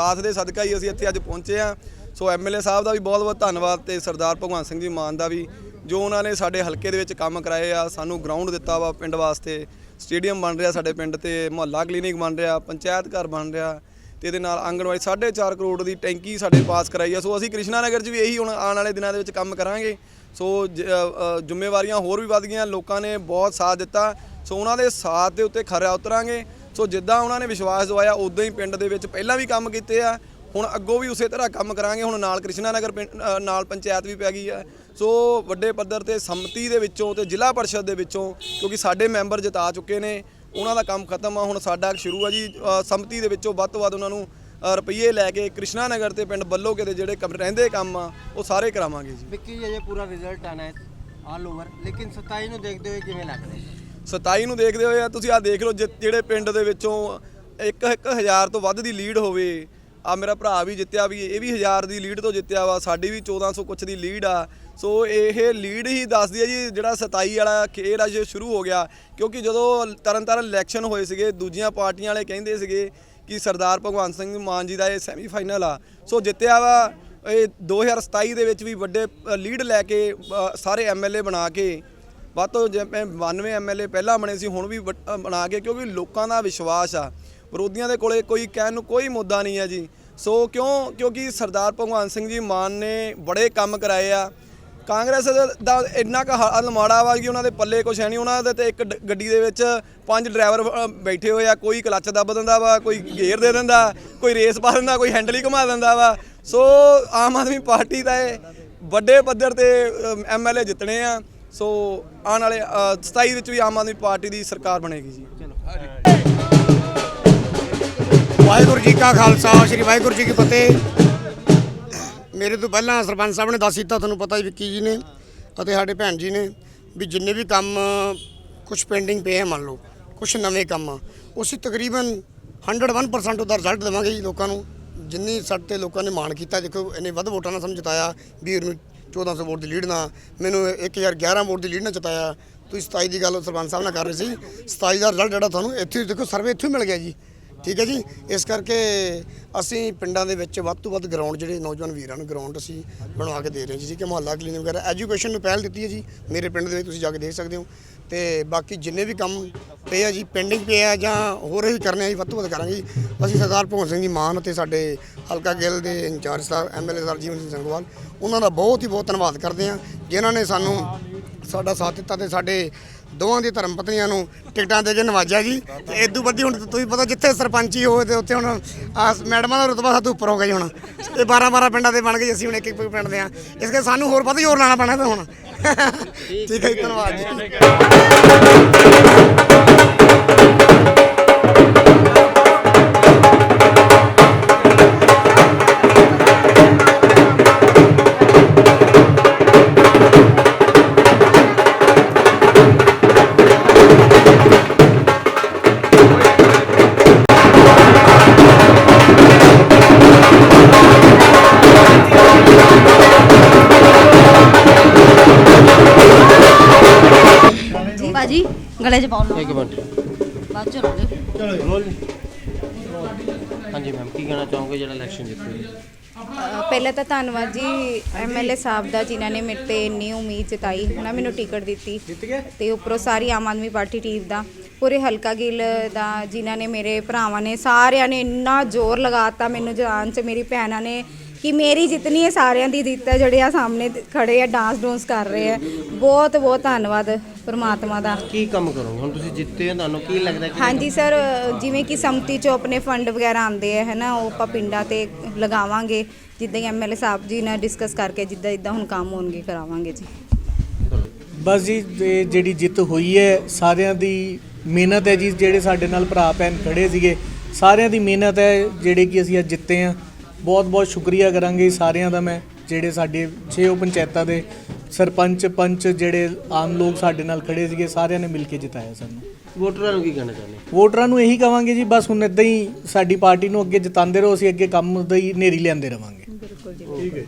ਸਾਥ ਦੇ ਸਦਕਾ ਹੀ ਅਸੀਂ ਇੱਥੇ ਅੱਜ ਪਹੁੰਚੇ ਆ ਸੋ ਐਮਐਲਏ ਸਾਹਿਬ ਦਾ ਵੀ ਬਹੁਤ ਬਹੁਤ ਧੰਨਵਾਦ ਤੇ ਸਰਦਾਰ ਭਗਵੰਤ ਸਿੰਘ ਜੀ ਮਾਨ ਦਾ ਵੀ, ਜੋ ਉਹਨਾਂ ਨੇ ਸਾਡੇ ਹਲਕੇ ਦੇ ਵਿੱਚ ਕੰਮ ਕਰਾਏ ਆ, ਸਾਨੂੰ ਗਰਾਊਂਡ ਦਿੱਤਾ ਵਾ ਪਿੰਡ ਵਾਸਤੇ। ਸਟੇਡੀਅਮ ਬਣ ਰਿਹਾ ਸਾਡੇ ਪਿੰਡ ਤੇ, ਮੁਹੱਲਾ ਕਲੀਨਿਕ ਬਣ ਰਿਹਾ, ਪੰਚਾਇਤ ਘਰ ਬਣ ਰਿਹਾ ਤੇ ਇਹਦੇ ਨਾਲ ਆਂਗਣਵਾੜੀ 4.5 ਕਰੋੜ ਦੀ ਟੈਂਕੀ ਸਾਡੇ ਪਾਸ ਕਰਾਈ ਆ। ਸੋ ਅਸੀਂ ਕ੍ਰਿਸ਼ਨਾ ਨਗਰ 'ਚ ਵੀ ਇਹੀ ਹੁਣ ਆਉਣ ਵਾਲੇ ਦਿਨਾਂ ਦੇ ਵਿੱਚ ਕੰਮ ਕਰਾਂਗੇ। ਸੋ ਜ- ਜ਼ਿੰਮੇਵਾਰੀਆਂ ਹੋਰ ਵੀ ਵੱਧ ਗਈਆਂ। ਲੋਕਾਂ ਨੇ ਬਹੁਤ ਸਾਥ ਦਿੱਤਾ। ਸੋ ਉਹਨਾਂ ਦੇ ਸਾਥ ਦੇ ਉੱਤੇ ਖਰਾ ਉਤਰਾਂਗੇ। ਸੋ ਜਿੱਦਾਂ ਉਹਨਾਂ ਨੇ ਵਿਸ਼ਵਾਸ ਦਵਾਇਆ, ਉਦਾਂ ਹੀ ਪਿੰਡ ਦੇ ਵਿੱਚ ਪਹਿਲਾਂ ਵੀ ਕੰਮ ਕੀਤੇ ਆ। ਹੁਣ ਅੱਗੋਂ ਵੀ ਉਸੇ ਤਰ੍ਹਾਂ ਕੰਮ ਕਰਾਂਗੇ। ਹੁਣ ਨਾਲ ਕ੍ਰਿਸ਼ਨਾ ਨਗਰ ਪਿੰਡ- ਨਾਲ ਪੰਚਾਇਤ ਵੀ ਪੈ ਗਈ ਹੈ ਸੋ ਵੱਡੇ ਪੱਧਰ ਤੇ ਸੰਮਤੀ ਦੇ ਵਿੱਚੋਂ ਤੇ ਜ਼ਿਲ੍ਹਾ ਪਰਿਸ਼ਦ ਦੇ ਵਿੱਚੋਂ, ਕਿਉਂਕਿ ਸਾਡੇ ਮੈਂਬਰ ਜਿਤਾ ਚੁੱਕੇ ਨੇ, ਉਹਨਾਂ ਦਾ ਕੰਮ ਖਤਮ ਆ। ਹੁਣ ਸਾਡਾ ਸ਼ੁਰੂ ਆ ਜੀ। ਸੰਮਤੀ ਦੇ ਵਿੱਚੋਂ ਵੱਧ ਤੋਂ ਵੱਧ ਉਹਨਾਂ ਨੂੰ ਰੁਪਈਏ ਲੈ ਕੇ ਕ੍ਰਿਸ਼ਨਾ ਨਗਰ ਤੇ ਪਿੰਡ ਬੱਲੋਕੇ ਦੇ ਜਿਹੜੇ ਕੰਮ ਰਹਿੰਦੇ ਕੰਮ ਆ, ਉਹ ਸਾਰੇ ਕਰਾਵਾਂਗੇ ਜੀ। ਵਿੱਕੀ ਜੀ ਅਜੇ ਪੂਰਾ ਰਿਜ਼ਲਟ ਆਣਾ ਹੈ ਆਲ ਓਵਰ ਲੇਕਿਨ 27 ਨੂੰ ਦੇਖਦੇ ਹੋਏ ਕਿਵੇਂ ਲੱਗ ਰਿਹਾ 27 ਨੂੰ ਦੇਖਦੇ ਹੋਏ ਆ ਤੁਸੀਂ ਆ ਦੇਖ ਲਓ ਜਿ- ਜਿਹੜੇ ਪਿੰਡ ਦੇ ਵਿੱਚੋਂ ਇੱਕ ਇੱਕ ਹਜ਼ਾਰ ਤੋਂ ਵੱਧ ਦੀ ਲੀਡ ਹੋਵੇ ਆ ਮੇਰਾ ਭਰਾ ਵੀ ਜਿੱਤਿਆ ਵੀ ਇਹ ਵੀ ਹਜ਼ਾਰ ਦੀ ਲੀਡ ਤੋਂ ਜਿੱਤਿਆ ਵਾ ਸਾਡੀ ਵੀ 1400 ਕੁਛ ਦੀ ਲੀਡ ਆ। ਸੋ ਇਹ ਲੀਡ ਹੀ ਦੱਸਦੀ ਹੈ ਜੀ ਜਿਹੜਾ 27 ਵਾਲਾ ਖੇਡ ਅੱਜ ਸ਼ੁਰੂ ਹੋ ਗਿਆ ਕਿਉਂਕਿ ਜਦੋਂ ਤਰਨ ਤਾਰਨ ਇਲੈਕਸ਼ਨ ਹੋਏ ਸੀਗੇ ਦੂਜੀਆਂ ਪਾਰਟੀਆਂ ਵਾਲੇ ਕਹਿੰਦੇ ਸੀਗੇ ਕਿ ਸਰਦਾਰ ਭਗਵੰਤ ਸਿੰਘ ਮਾਨ ਜੀ ਦਾ ਇਹ ਸੈਮੀਫਾਈਨਲ ਆ। ਸੋ ਜਿੱਤਿਆ ਵਾ ਇਹ 2027 ਦੇ ਵਿੱਚ ਵੀ ਵੱਡੇ ਲੀਡ ਲੈ ਕੇ ਅ, ਸਾਰੇ ਐਮਐਲਏ ਬਣਾ ਕੇ ਵੱਧ ਤੋਂ ਜਿਵੇਂ 92 ਐਮਐਲਏ ਪਹਿਲਾਂ ਬਣੇ ਸੀ, ਹੁਣ ਵੀ ਵੱਡ- ਬਣਾ ਕੇ ਕਿਉਂਕਿ ਲੋਕਾਂ ਦਾ ਵਿਸ਼ਵਾਸ ਆ। ਵਿਰੋਧੀਆਂ ਦੇ ਕੋਲੇ ਕੋਈ ਕਹਿਣ ਨੂੰ ਕੋਈ ਮੁੱਦਾ ਨਹੀਂ ਹੈ ਜੀ। ਸੋ ਕਿਉਂ? ਕਿਉਂਕਿ ਸਰਦਾਰ ਭਗਵੰਤ ਸਿੰਘ ਜੀ ਮਾਨ ਨੇ ਬੜੇ ਕੰਮ ਕਰਾਏ ਆ। ਕਾਂਗਰਸ ਦਾ ਇੰਨਾ ਕੁ ਹਾਲ ਮਾੜਾ ਵਾ ਕਿ ਉਹਨਾਂ ਦੇ ਪੱਲੇ ਕੁਛ ਹੈ ਨਹੀਂ। ਉਹਨਾਂ ਦੇ ਤੇ ਇੱਕ ਡ- ਗੱਡੀ ਦੇ ਵਿੱਚ ਪੰਜ ਡਰਾਈਵਰ ਬੈਠੇ ਹੋਏ ਆ। ਕੋਈ ਕਲੱਚ ਦੱਬ ਦਿੰਦਾ ਵਾ, ਕੋਈ ਗੇਅਰ ਦੇ ਦਿੰਦਾ, ਕੋਈ ਰੇਸ ਪਾ ਦਿੰਦਾ, ਕੋਈ ਹੈਂਡਲ ਹੀ ਘੁਮਾ ਦਿੰਦਾ ਵਾ। ਸੋ ਆਮ ਆਦਮੀ ਪਾਰਟੀ ਦਾ ਇਹ ਵੱਡੇ ਪੱਧਰ ਤੇ ਐਮਐਲਏ ਜਿੱਤਣੇ ਆ। ਸੋ ਆਉਣ ਵਾਲੇ ਅ, 27 ਵਿੱਚ ਵੀ ਆਮ ਆਦਮੀ ਪਾਰਟੀ ਦੀ ਸਰਕਾਰ ਬਣੇਗੀ ਜੀ। ਵਾਹਿਗੁਰੂ ਜੀ ਕਾ ਖਾਲਸਾ ਸ੍ਰੀ ਵਾਹਿਗੁਰੂ ਜੀ ਕੀ ਫਤਿਹ। ਮੇਰੇ ਤੋਂ ਪਹਿਲਾਂ ਸਰਪੰਚ ਸਾਹਿਬ ਨੇ ਦੱਸ ਦਿੱਤਾ ਤੁਹਾਨੂੰ ਪਤਾ ਹੀ ਵਿੱਕੀ ਜੀ ਨੇ ਅਤੇ ਸਾਡੇ ਭੈਣ ਜੀ ਨੇ ਵੀ ਜਿੰਨੇ ਵੀ ਕੰਮ ਕੁਝ ਪੈਂਡਿੰਗ ਪਏ ਆ ਮੰਨ ਲਓ ਕੁਝ ਨਵੇਂ ਕੰਮ ਆ ਉਸੇ ਤਕਰੀਬਨ 101% ਉਹਦਾ ਰਿਜ਼ਲਟ ਦੇਵਾਂਗੇ ਜੀ ਲੋਕਾਂ ਨੂੰ। ਜਿੰਨੀ ਸਾਡੇ ਤੇ ਲੋਕਾਂ ਨੇ ਮਾਣ ਕੀਤਾ ਦੇਖੋ ਇੰਨੇ ਵੱਧ ਵੋਟਾਂ ਨਾਲ ਸਾਨੂੰ ਜਿਤਾਇਆ ਵੀਰ ਨੂੰ 1400 ਵੋਟ ਦੀ ਲੀਡ ਨਾਲ ਮੈਨੂੰ 1011 ਵੋਟ ਦੀ ਲੀਡ ਨਾਲ ਜਿਤਾਇਆ। ਤੁਸੀਂ 27 ਦੀ ਗੱਲ ਸਰਪੰਚ ਸਾਹਿਬ ਨਾਲ ਕਰ ਰਹੇ ਸੀ। 27 ਦਾ ਰਿਜ਼ਲਟ ਜਿਹੜਾ ਤੁਹਾਨੂੰ ਇੱਥੇ ਦੇਖੋ, ਸਰਵੇ ਇੱਥੋਂ ਹੀ ਮਿਲ ਗਿਆ ਜੀ। ਠੀਕ ਹੈ ਜੀ? ਇਸ ਕਰਕੇ ਅਸੀਂ ਪਿੰਡਾਂ ਦੇ ਵਿੱਚ ਵੱਧ ਤੋਂ ਵੱਧ ਗਰਾਊਂਡ ਜਿਹੜੇ ਨੌਜਵਾਨ ਵੀਰਾਂ ਨੂੰ ਗਰਾਊਂਡ ਅਸੀਂ ਬਣਵਾ ਕੇ ਦੇ ਰਹੇ ਹਾਂ ਜੀ ਕਿ ਮੁਹੱਲਾ ਕਲੀਨਿਕ ਵਗੈਰਾ ਐਜੂਕੇਸ਼ਨ ਨੂੰ ਪਹਿਲ ਦਿੱਤੀ ਹੈ ਜੀ। ਮੇਰੇ ਪਿੰਡ ਦੇ ਵਿੱਚ ਤੁਸੀਂ ਜਾ ਕੇ ਦੇਖ ਸਕਦੇ ਹੋ। ਤੇ ਬਾਕੀ ਜਿੰਨੇ ਵੀ ਕੰਮ ਪਏ ਆ ਜੀ ਪੈਂਡਿੰਗ ਪਏ ਆ ਜਾਂ ਹੋਰ ਵੀ ਕਰਨੇ ਆ ਜੀ, ਵੱਧ ਤੋਂ ਵੱਧ ਕਰਾਂਗੇ ਜੀ। ਅਸੀਂ ਸਰਦਾਰ ਭਗਵੰਤ ਸਿੰਘ ਜੀ ਮਾਨ ਅਤੇ ਸਾਡੇ ਹਲਕਾ ਗਿੱਲ ਦੇ ਇੰਚਾਰਜ ਸਾਹਿਬ ਐਮਐਲਏ ਸਰ ਜੀਵਨ ਸਿੰਘ ਸੰਗਵਾਲ, ਉਹਨਾਂ ਦਾ ਬਹੁਤ ਹੀ ਬਹੁਤ ਧੰਨਵਾਦ ਕਰਦੇ ਹਾਂ, ਜਿਨ੍ਹਾਂ ਨੇ ਸਾਨੂੰ ਸਾਡਾ ਸਾਥ ਦਿੱਤਾ ਤੇ ਸਾਡੇ ਦੋਵਾਂ ਦੀ ਧਰਮ ਪਤਨੀਆਂ ਨੂੰ ਟਿਕਟਾਂ ਦੇ ਕੇ ਨਵਾਜਿਆ ਜੀ। ਤੇ ਇਦੋਂ ਵੱਡੀ ਹੁਣ ਤੁਸੀਂ ਪਤਾ ਜਿੱਥੇ ਸਰਪੰਚੀ ਹੋਵੇ ਤੇ ਉੱਥੇ ਹੁਣ ਆ ਮੈਡਮਾਂ ਦਾ ਰੁਤਬਾ ਸਾਤੋਂ ਉੱਪਰ ਹੋ ਗਿਆ ਜੀ ਹੁਣ। ਇਹ 12 12 ਪਿੰਡਾਂ ਦੇ ਬਣ ਗਏ ਅਸੀਂ ਹੁਣ ਇੱਕ ਇੱਕ ਪਿੰਡ ਦੇ ਆ ਇਸ ਕਰਕੇ ਸਾਨੂੰ ਹੋਰ ਵੱਧ ਜ਼ੋਰ ਲਾਣਾ ਪੈਣਾ ਤੇ ਹੁਣ। ਠੀਕ ਹੈ ਜੀ ਧੰਨਵਾਦ ਜੀ। ਭਾਜੀ ਗਲੇ 'ਚ ਪਾਉਣ ਨੂੰ। ਇੱਕ ਮਿੰਟ। ਬਾਅਦ ਚ ਰੋਲੇ ਰੋਲ ਹਾਂਜੀ ਮੈਮ ਕੀ ਕਹਿਣਾ ਚਾਹੋਗੇ ਜਿਹੜਾ ਇਲੈਕਸ਼ਨ ਜਿੱਤੇ ਅ, ਪਹਿਲਾਂ ਤਾਂ ਧੰਨਵਾਦ ਜੀ ਐਮਐਲਏ ਸਾਹਿਬ ਦਾ ਜਿਨ੍ਹਾਂ ਨੇ ਮੇਰੇ ਤੇ ਇੰਨੀ ਉਮੀਦ ਜਤਾਈ ਹਨਾ ਮੈਨੂੰ ਟਿਕਟ ਦਿੱਤੀ। ਤੇ ਉੱਪਰੋਂ ਸਾਰੀ ਆਮ ਆਦਮੀ ਪਾਰਟੀ ਟੀਮ ਦਾ ਪੂਰੇ ਹਲਕਾ ਗਿੱਲ ਦਾ ਜਿਨ੍ਹਾਂ ਨੇ ਮੇਰੇ ਭਰਾਵਾਂ ਨੇ ਸਾਰਿਆਂ ਨੇ ਇੰਨਾ ਜ਼ੋਰ ਲਗਾਤਾ ਮੈਨੂੰ ਜਾਣ ਚ ਮੇਰੀ ਭੈਣਾਂ ਨੇ ਕਿ ਮੇਰੀ ਜਿਤਨੀ ਹੈ ਸਾਰਿਆਂ ਦੀ ਜਿੱਤ ਹੈ ਜਿਹੜੇ ਆ ਸਾਹਮਣੇ ਖੜੇ ਆ ਡਾਂਸ ਡੂੰਸ ਕਰ ਰਹੇ ਆ। ਬਹੁਤ ਬਹੁਤ ਧੰਨਵਾਦ। ਪ੍ਰਮਾਤਮਾ ਦਾ। ਕੀ ਕੰਮ ਕਰੋਗੇ? ਹੁਣ ਤੁਸੀਂ ਜਿੱਤੇ ਹੋ ਤੁਹਾਨੂੰ ਕੀ ਲੱਗਦਾ ਕਿ ਹਾਂਜੀ ਸਰ ਜਿਵੇਂ ਕਿ ਸੰਮਤੀ ਚੋਂ ਆਪਣੇ ਫੰਡ ਵਗੈਰਾ ਆਉਂਦੇ ਆ ਹੈ ਨਾ ਉਹ ਆਪਾਂ ਪਿੰਡਾਂ ਤੇ ਲਗਾਵਾਂਗੇ। ਜਿੱਦਾਂ ਹੀ ਐਮਐਲਏ ਸਾਹਿਬ ਜੀ ਨਾਲ ਡਿਸਕਸ ਕਰਕੇ ਜਿੱਦਾਂ ਜਿੱਦਾਂ ਹੁਣ ਕੰਮ ਹੋਣਗੇ ਕਰਾਵਾਂਗੇ ਜੀ। ਬਸ ਜੀ ਇਹ ਜਿਹੜੀ ਜਿੱਤ ਹੋਈ ਹੈ ਸਾਰਿਆਂ ਦੀ ਮਿਹਨਤ ਹੈ ਜੀ ਜਿਹੜੇ ਸਾਡੇ ਨਾਲ ਭਰਾ ਭੈਣ ਖੜੇ ਸੀਗੇ ਸਾਰਿਆਂ ਦੀ ਮਿਹਨਤ ਹੈ ਜਿਹੜੇ ਕਿ ਅਸੀਂ ਅੱਜ ਜਿੱਤੇ ਆ। ਬਹੁਤ ਬਹੁਤ ਸ਼ੁਕਰੀਆ ਕਰਾਂਗੇ ਸਾਰਿਆਂ ਦਾ ਮੈਂ ਜਿਹੜੇ ਸਾਡੇ ਛੇਓ ਪੰਚਾਇਤਾਂ ਦੇ ਸਰਪੰਚ ਪੰਚ ਜਿਹੜੇ ਆਮ ਲੋਕ ਸਾਡੇ ਨਾਲ ਖੜੇ ਸੀਗੇ ਸਾਰਿਆਂ ਨੇ ਮਿਲ ਕੇ ਜਿਤਾਇਆ ਸਾਨੂੰ। ਵੋਟਰਾਂ ਨੂੰ ਕੀ ਕਹਿਣਾ ਚਾਹੁੰਦੇ? ਵੋਟਰਾਂ ਨੂੰ ਇਹੀ ਕਵਾਂਗੇ ਜੀ ਬਸ ਹੁਣ ਇਦਾਂ ਹੀ ਸਾਡੀ ਪਾਰਟੀ ਨੂੰ ਅੱਗੇ ਜਿਤਾਉਂਦੇ ਰਹੋ ਅਸੀਂ ਅੱਗੇ ਕੰਮ ਦਾ ਹੀ ਨੇਰੀ ਲਿਆਂਦੇ ਰਵਾਂਗੇ। ਬਿਲਕੁਲ ਜੀ। ਠੀਕ ਹੈ